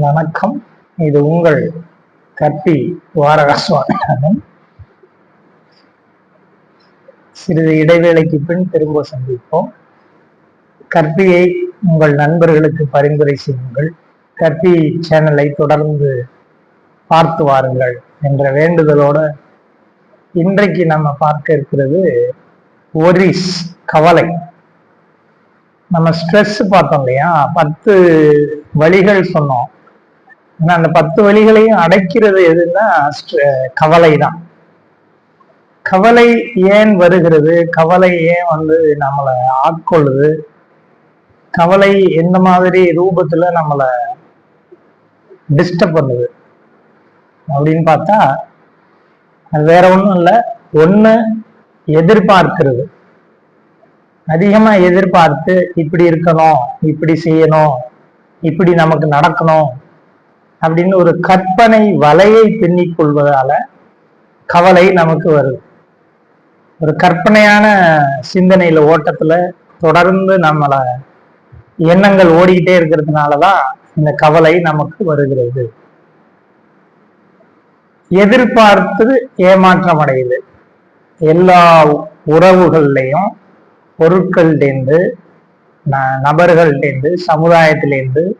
வணக்கம். இது உங்கள் கற்பி வாரகாசுவாமி. சிறிது இடைவேளைக்கு பின் திரும்ப சந்திப்போம். கற்பியை உங்கள் நண்பர்களுக்கு பரிந்துரை செய்யுங்கள். கற்பி சேனலை தொடர்ந்து பார்த்து வாருங்கள் என்ற வேண்டுதலோட இன்றைக்கு நம்ம பார்க்க இருக்கிறது ஒரிஸ் கவலை. நம்ம ஸ்ட்ரெஸ் பார்த்தோம் இல்லையா? பத்து வழிகள் சொன்னோம். ஆனா அந்த பத்து வழிகளையும் அடைக்கிறது எதுன்னா கவலை தான் கவலை ஏன் வருகிறது? கவலை ஏன் வந்து நம்மளை ஆட்கொள்ளுது? கவலை எந்த மாதிரி ரூபத்துல நம்மளை டிஸ்டர்ப் பண்ணுது? அப்படின்னு பார்த்தா வேற ஒன்றும் இல்லை. ஒண்ணு எதிர்பார்க்கிறது. அதிகமாக எதிர்பார்த்து இப்படி இருக்கணும் இப்படி செய்யணும் இப்படி நமக்கு நடக்கணும் அப்படின்னு ஒரு கற்பனை வலையை பின்னிக் கொள்வதால கவலை நமக்கு வருது. ஒரு கற்பனையான சிந்தனையில ஓட்டத்துல தொடர்ந்து நம்மள எண்ணங்கள் ஓடிக்கிட்டே இருக்கிறதுனாலதான் இந்த கவலை நமக்கு வருகிறது. எதிர்பார்த்து ஏமாற்றம் அடையுது. எல்லா உறவுகள்லையும் பொருட்கள்டேந்து ந- நபர்கள்டேந்து சமுதாயத்திலேருந்து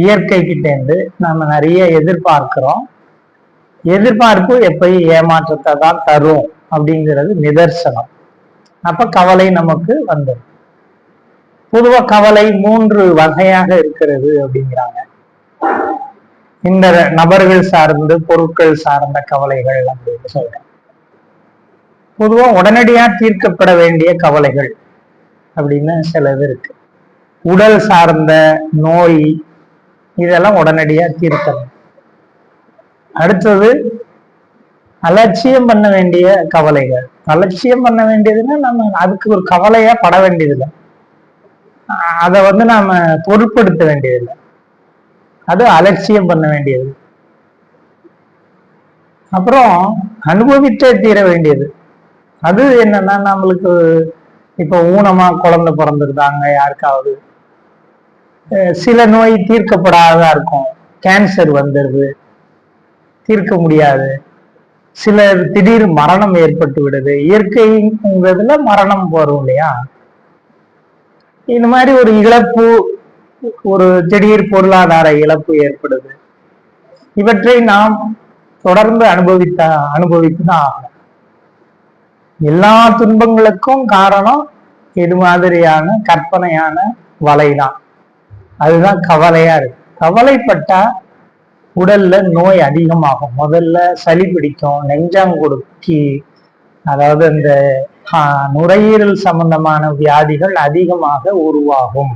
இயற்கைக்கிட்டேந்து நம்ம நிறைய எதிர்பார்க்கிறோம். எதிர்பார்ப்பு எப்பயும் ஏமாற்றத்தை தான் தரும் அப்படிங்கிறது நிதர்சனம். அப்ப கவலை நமக்கு வந்துடும் பொதுவா கவலை மூன்று வகையாக இருக்கிறது அப்படிங்கிறாங்க. இந்த நபர்கள் சார்ந்து பொருட்கள் சார்ந்த கவலைகள் அப்படின்னு சொல்றேன். பொதுவா உடனடியா தீர்க்கப்பட வேண்டிய கவலைகள் அப்படின்னு சிலது இருக்கு. உடல் சார்ந்த நோய் இதெல்லாம் உடனடியா தீர்க்கணும் அடுத்தது அலட்சியம் பண்ண வேண்டிய கவலைகள். அலட்சியம் பண்ண வேண்டியதுன்னா நம்ம அதுக்கு ஒரு கவலையா பட வேண்டியதில்லை. அதை வந்து நாம பொருட்படுத்த வேண்டியதில்லை. அது அலட்சியம் பண்ண வேண்டியது. அப்புறம் அனுபவித்தே தீர வேண்டியது. அது என்னன்னா நம்மளுக்கு இப்போ ஊனமா குழந்தை பிறந்திருந்தாங்க யாருக்காவது. சில நோய் தீர்க்கப்படாததா இருக்கும். கேன்சர் வந்துடுது தீர்க்க முடியாது. சில திடீர் மரணம் ஏற்பட்டு விடுது. இயற்கைங்கிறதுல மரணம் போறோம் இல்லையா? இந்த மாதிரி ஒரு இழப்பு ஒரு திடீர் பொருளாதார இழப்பு ஏற்படுது. இவற்றை நாம் தொடர்ந்து அனுபவித்த அனுபவித்து தான் ஆகணும். எல்லா துன்பங்களுக்கும் காரணம் இது மாதிரியான கற்பனையான வலைதான். அதுதான் கவலையா இருக்கு. கவலைப்பட்டா உடல்ல நோய் அதிகமாகும். முதல்ல சளி பிடிக்கும் நெஞ்சாங்குடுக்கி அதாவது அந்த ஆஹ், நுரையீரல் சம்பந்தமான வியாதிகள் அதிகமாக உருவாகும்.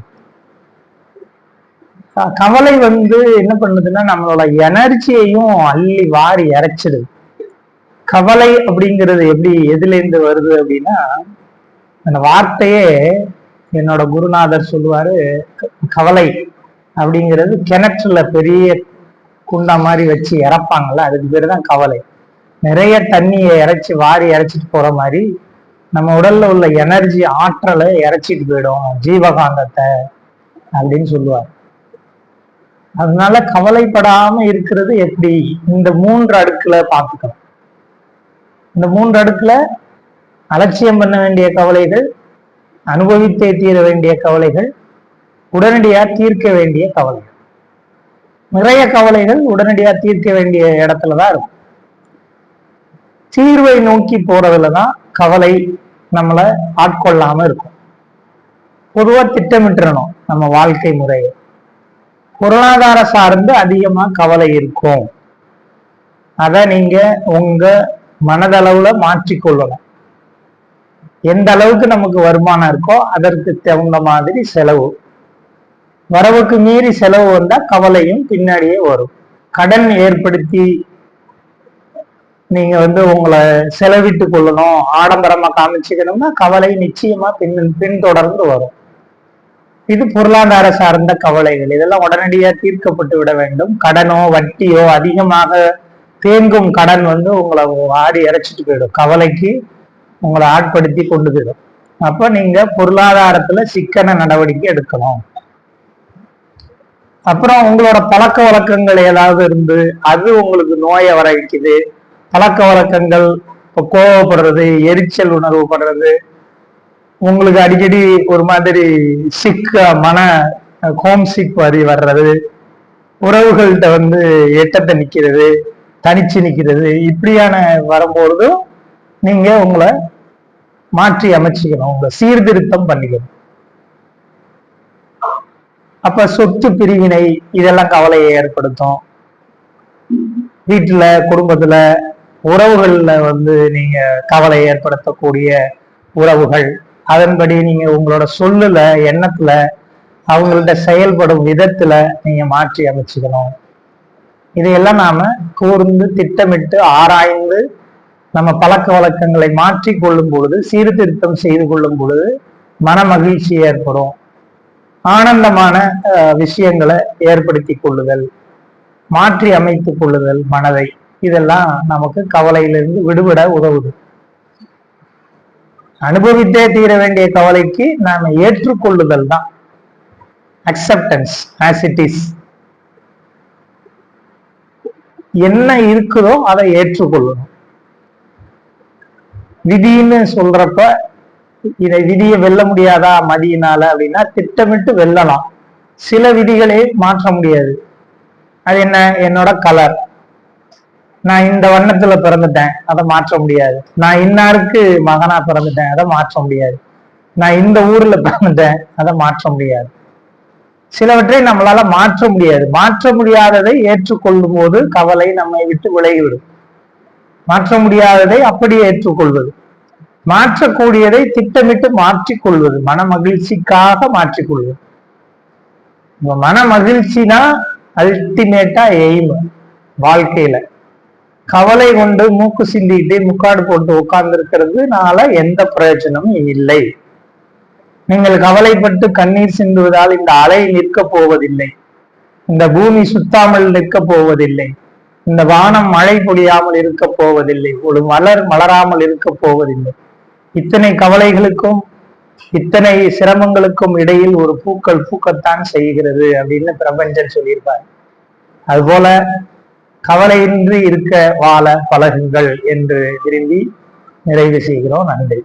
கவலை வந்து என்ன பண்ணுதுன்னா நம்மளோட எனர்ஜியையும் அள்ளி வாரி இறைச்சிடுது. கவலை அப்படிங்கிறது எப்படி எதுல இருந்து வருது அப்படின்னா அந்த வார்த்தையே என்னோட குருநாதர் சொல்லுவாரு கவலை அப்படிங்கிறது கிணற்றுல பெரிய குண்டா மாதிரி வச்சு இறப்பாங்கல்ல அதுக்கு பேர் தான் கவலை. நிறைய தண்ணியை இறைச்சி வாரி இறைச்சிட்டு போற மாதிரி நம்ம உடல்ல உள்ள எனர்ஜி ஆற்றலை இறைச்சிட்டு போயிடும் ஜீவகாந்தத்தை அப்படின்னு சொல்லுவார். அதனால கவலைப்படாம இருக்கிறது எப்படி? இந்த மூன்று அடுக்குல பார்த்துக்கணும் இந்த மூன்று அடுக்குல அலட்சியம் பண்ண வேண்டிய கவலைகள் அனுபவித்தே தீர வேண்டிய கவலைகள் உடனடியாக தீர்க்க வேண்டிய கவலைகள். நிறைய கவலைகள் உடனடியாக தீர்க்க வேண்டிய இடத்துல தான் இருக்கும். தீர்வை நோக்கி போறதுலதான் கவலை நம்மளை ஆட்கொள்ளாம இருக்கும். பொதுவா திட்டமிட்டுறணும் நம்ம வாழ்க்கை முறையை. பொருளாதார சார்ந்து அதிகமா கவலை இருக்கும். அதை நீங்க உங்க மனதளவுல மாற்றிக்கொள்ளணும். எந்த அளவுக்கு நமக்கு வருமானம் இருக்கோ அதற்கு தகுந்த மாதிரி செலவு. வரவுக்கு மீறி செலவு வந்தா கவலையும் பின்னாடியே வரும். கடன் ஏற்படுத்தி நீங்க வந்து உங்களை செலவிட்டு கொள்ளணும் ஆடம்பரமா காமிச்சுக்கணும்னா கவலை நிச்சயமா பின் பின்தொடர்ந்து வரும். இது பொருளாதார சார்ந்த கவலைகள். இதெல்லாம் உடனடியா தீர்க்கப்பட்டு விட வேண்டும். கடனோ வட்டியோ அதிகமாக தேங்கும் கடன் வந்து உங்களை ஆடி இறைச்சிட்டு போயிடும். கவலைக்கு உங்களை ஆட்படுத்தி கொண்டு போயிடும். அப்ப நீங்க பொருளாதாரத்துல சிக்கன நடவடிக்கை எடுக்கணும் அப்புறம் உங்களோட பழக்க வழக்கங்கள் ஏதாவது இருந்து அது உங்களுக்கு நோயை வர வைக்குது பழக்க வழக்கங்கள் இப்போ கோவப்படுறது எரிச்சல் உணர்வு படுறது உங்களுக்கு அடிக்கடி ஒரு மாதிரி சிக்க மன ஹோம் சிக் வரி வர்றது. உறவுகள்கிட்ட வந்து எட்டத்தை நிற்கிறது தனிச்சு நிற்கிறது இப்படியான வரும்பொழுதும் நீங்க உங்களை மாற்றி அமைச்சுக்கணும். உங்களை சீர்திருத்தம் பண்ணிக்கணும். அப்ப சொத்து பிரிவினை இதெல்லாம் கவலையை ஏற்படுத்தும். வீட்டுல குடும்பத்துல உறவுகள்ல வந்து நீங்க கவலை ஏற்படுத்தக்கூடிய உறவுகள். அதன்படி நீங்க உங்களோட சொல்லுல எண்ணத்துல அவங்கள்ட்ட செயல்படும் விதத்துல நீங்க மாற்றி அமைச்சுக்கணும். இதையெல்லாம் நாம கூர்ந்து திட்டமிட்டு ஆராய்ந்து நம்ம பழக்க வழக்கங்களை மாற்றி கொள்ளும் பொழுது சீர்திருத்தம் செய்து கொள்ளும் பொழுது மன மகிழ்ச்சி ஏற்படும். ஆனந்தமான விஷயங்களை ஏற்படுத்தி கொள்ளுதல் மாற்றி அமைத்துக் கொள்ளுதல் மனதை. இதெல்லாம் நமக்கு கவலையிலிருந்து விடுபட உதவுது. அனுபவித்தே தீர வேண்டிய கவலைக்கு நாம ஏற்றுக்கொள்ளுதல் தான். அக்செப்டன்ஸ் ஆஸ் இட் இஸ் என்ன இருக்குதோ அதை ஏற்றுக்கொள்ளணும். விதின்னு சொல்றப்ப இதை விதியை வெல்ல முடியாதா மதியினால அப்படின்னா திட்டமிட்டு வெல்லலாம். சில விதிகளை மாற்ற முடியாது. அது என்ன? என்னோட கலர் நான் இந்த வண்ணத்துல பிறந்துட்டேன் அதை மாற்ற முடியாது. நான் இன்னாருக்கு மகனா பிறந்துட்டேன் அதை மாற்ற முடியாது. நான் இந்த ஊர்ல பிறந்துட்டேன் அதை மாற்ற முடியாது. சிலவற்றை நம்மளால மாற்ற முடியாது. மாற்ற முடியாததை ஏற்றுக்கொள்ளும் போது கவலை நம்மை விட்டு விலகிவிடும். மாற்ற முடியாததை அப்படியே ஏற்றுக்கொள்வது. மாற்றக்கூடியதை திட்டமிட்டு மாற்றிக்கொள்வது மன மகிழ்ச்சிக்காக மாற்றிக்கொள்வது உங்க மன மகிழ்ச்சினா அல்டிமேட்டா எய்ம் வாழ்க்கையில. கவலை கொண்டு மூக்கு சிந்திட்டு முக்காடு போட்டு உட்கார்ந்து இருக்கிறதுனால எந்த பிரயோஜனமும் இல்லை. நீங்கள் கவலைப்பட்டு கண்ணீர் சிந்துவதால் இந்த அலை நிற்க போவதில்லை. இந்த பூமி சுத்தாமல் நிற்க போவதில்லை. இந்த வானம் மழை பொழியாமல் இருக்க போவதில்லை. ஒரு மலர் மலராமல் இருக்க போவதில்லை. இத்தனை கவலைகளுக்கும் இத்தனை சிரமங்களுக்கும் இடையில் ஒரு பூக்கள் பூக்கத்தான் செய்கிறது அப்படின்னு பிரபஞ்சன் சொல்லியிருப்பார். அதுபோல கவலையின்றி இருக்க வாழ பழகுங்கள் என்று விரும்பி நிறைவு செய்கிறோம். நன்றி.